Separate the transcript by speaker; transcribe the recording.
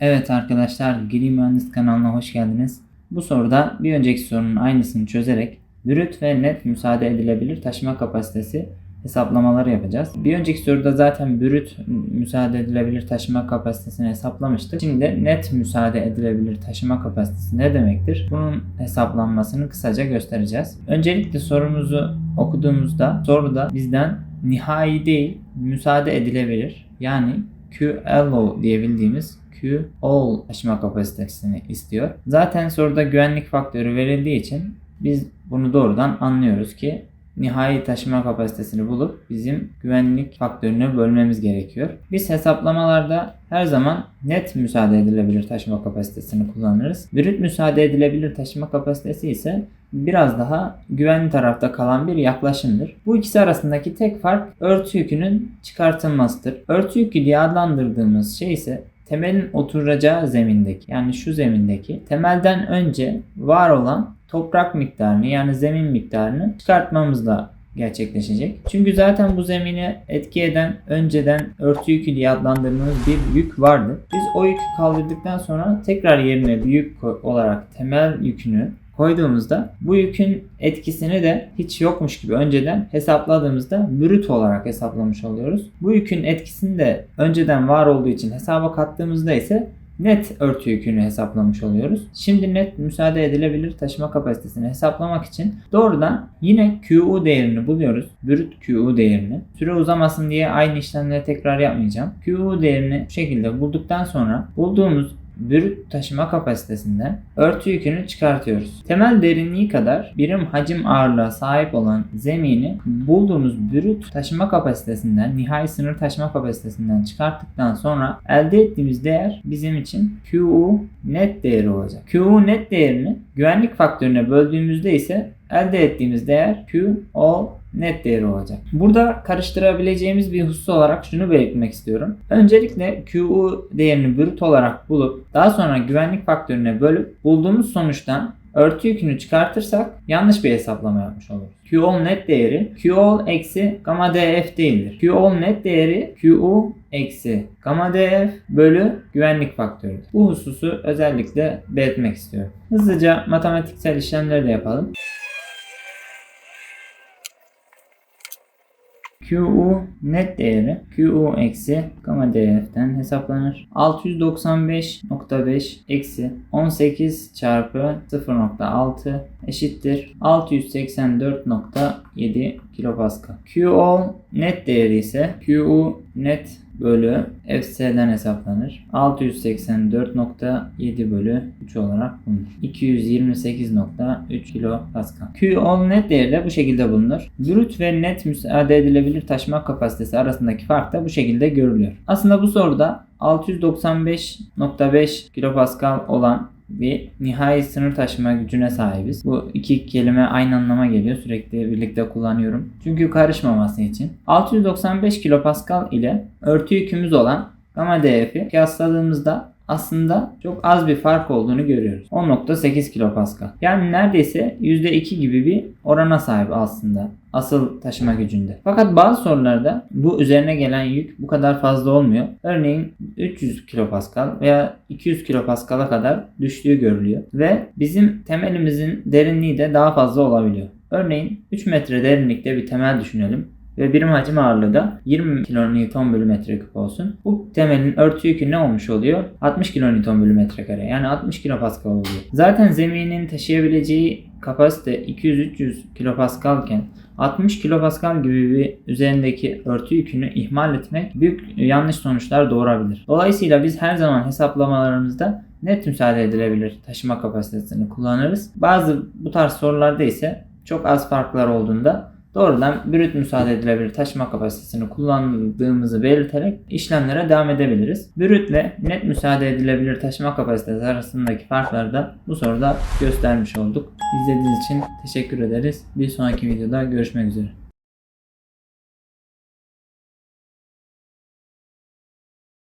Speaker 1: Evet arkadaşlar Gri Mühendis kanalına hoş geldiniz. Bu soruda bir önceki sorunun aynısını çözerek brüt ve net müsaade edilebilir taşıma kapasitesi hesaplamaları yapacağız. Bir önceki soruda zaten brüt müsaade edilebilir taşıma kapasitesini hesaplamıştık. Şimdi net müsaade edilebilir taşıma kapasitesi ne demektir? Bunun hesaplanmasını kısaca göstereceğiz. Öncelikle sorumuzu okuduğumuzda soruda bizden nihai değil müsaade edilebilir yani QLO diye bildiğimiz Q all taşıma kapasitesini istiyor. Zaten soruda güvenlik faktörü verildiği için biz bunu doğrudan anlıyoruz ki nihai taşıma kapasitesini bulup bizim güvenlik faktörünü bölmemiz gerekiyor. Biz hesaplamalarda her zaman net müsaade edilebilir taşıma kapasitesini kullanırız. Brüt müsaade edilebilir taşıma kapasitesi ise biraz daha güvenli tarafta kalan bir yaklaşımdır. Bu ikisi arasındaki tek fark örtü yükünün çıkartılmasıdır. Örtü yükü diye adlandırdığımız şey ise temelin oturacağı zemindeki yani şu zemindeki temelden önce var olan toprak miktarını yani zemin miktarını çıkartmamızla gerçekleşecek. Çünkü zaten bu zemini etki eden önceden örtü yükü diye adlandırdığımız bir yük vardı. Biz o yükü kaldırdıktan sonra tekrar yerine bir yük olarak temel yükünü koyduğumuzda bu yükün etkisini de hiç yokmuş gibi önceden hesapladığımızda brüt olarak hesaplamış oluyoruz. Bu yükün etkisini de önceden var olduğu için hesaba kattığımızda ise net örtü yükünü hesaplamış oluyoruz. Şimdi net müsaade edilebilir taşıma kapasitesini hesaplamak için doğrudan yine QU değerini buluyoruz. Brüt QU değerini. Süre uzamasın diye aynı işlemleri tekrar yapmayacağım. QU değerini bu şekilde bulduktan sonra bulduğumuz brüt taşıma kapasitesinden örtü yükünü çıkartıyoruz. Temel derinliği kadar birim hacim ağırlığa sahip olan zemini bulduğumuz brüt taşıma kapasitesinden, nihai sınır taşıma kapasitesinden çıkarttıktan sonra elde ettiğimiz değer bizim için QU net değeri olacak. QU net değerini güvenlik faktörüne böldüğümüzde ise elde ettiğimiz değer QO net değeri olacak. Burada karıştırabileceğimiz bir husus olarak şunu belirtmek istiyorum. Öncelikle QU değerini brüt olarak bulup daha sonra güvenlik faktörüne bölüp bulduğumuz sonuçtan örtü yükünü çıkartırsak yanlış bir hesaplama yapmış oluruz. QOL net değeri QOL eksi gamma DF değildir. QOL net değeri QU eksi gamma DF bölü güvenlik faktörüdür. Bu hususu özellikle belirtmek istiyorum. Hızlıca matematiksel işlemleri de yapalım. QU net değeri QU eksi gamma DF'den hesaplanır. 695.5 eksi 18 çarpı 0.6 eşittir 684.7 kilopascal. QO net değeri ise QU net bölü FS'den hesaplanır. 684.7 bölü 3 olarak bulunur. 228.3 kilo Pascal. QO net değeri de bu şekilde bulunur. Brüt ve net müsaade edilebilir taşıma kapasitesi arasındaki fark da bu şekilde görülüyor. Aslında bu soruda 695.5 kilopascal olan bir nihai sınır taşıma gücüne sahibiz. Bu iki kelime aynı anlama geliyor. Sürekli birlikte kullanıyorum. Çünkü karışmaması için. 695 kilopascal ile örtü yükümüz olan gamma DF'i kıyasladığımızda aslında çok az bir fark olduğunu görüyoruz. 10.8 kilopascal. Yani neredeyse %2 gibi bir orana sahip aslında asıl taşıma gücünde. Fakat bazı sorularda bu üzerine gelen yük bu kadar fazla olmuyor. Örneğin 300 kilopascal veya 200 kilopascal'a kadar düştüğü görülüyor. Ve bizim temelimizin derinliği de daha fazla olabiliyor. Örneğin 3 metre derinlikte bir temel düşünelim ve birim hacim ağırlığı da 20 kN bölü metreküp olsun. Bu temelin örtü yükü ne olmuş oluyor? 60 kN bölü metrekare yani 60 kilopascal oluyor. Zaten zeminin taşıyabileceği kapasite 200-300 kilopascal iken 60 kilopascal gibi bir üzerindeki örtü yükünü ihmal etmek büyük yanlış sonuçlar doğurabilir. Dolayısıyla biz her zaman hesaplamalarımızda net müsaade edilebilir taşıma kapasitesini kullanırız. Bazı bu tarz sorularda ise çok az farklar olduğunda doğrudan brüt müsaade edilebilir taşıma kapasitesini kullandığımızı belirterek işlemlere devam edebiliriz. Brüt ile net müsaade edilebilir taşıma kapasitesi arasındaki farkları da bu soruda göstermiş olduk. İzlediğiniz için teşekkür ederiz. Bir sonraki videoda görüşmek üzere.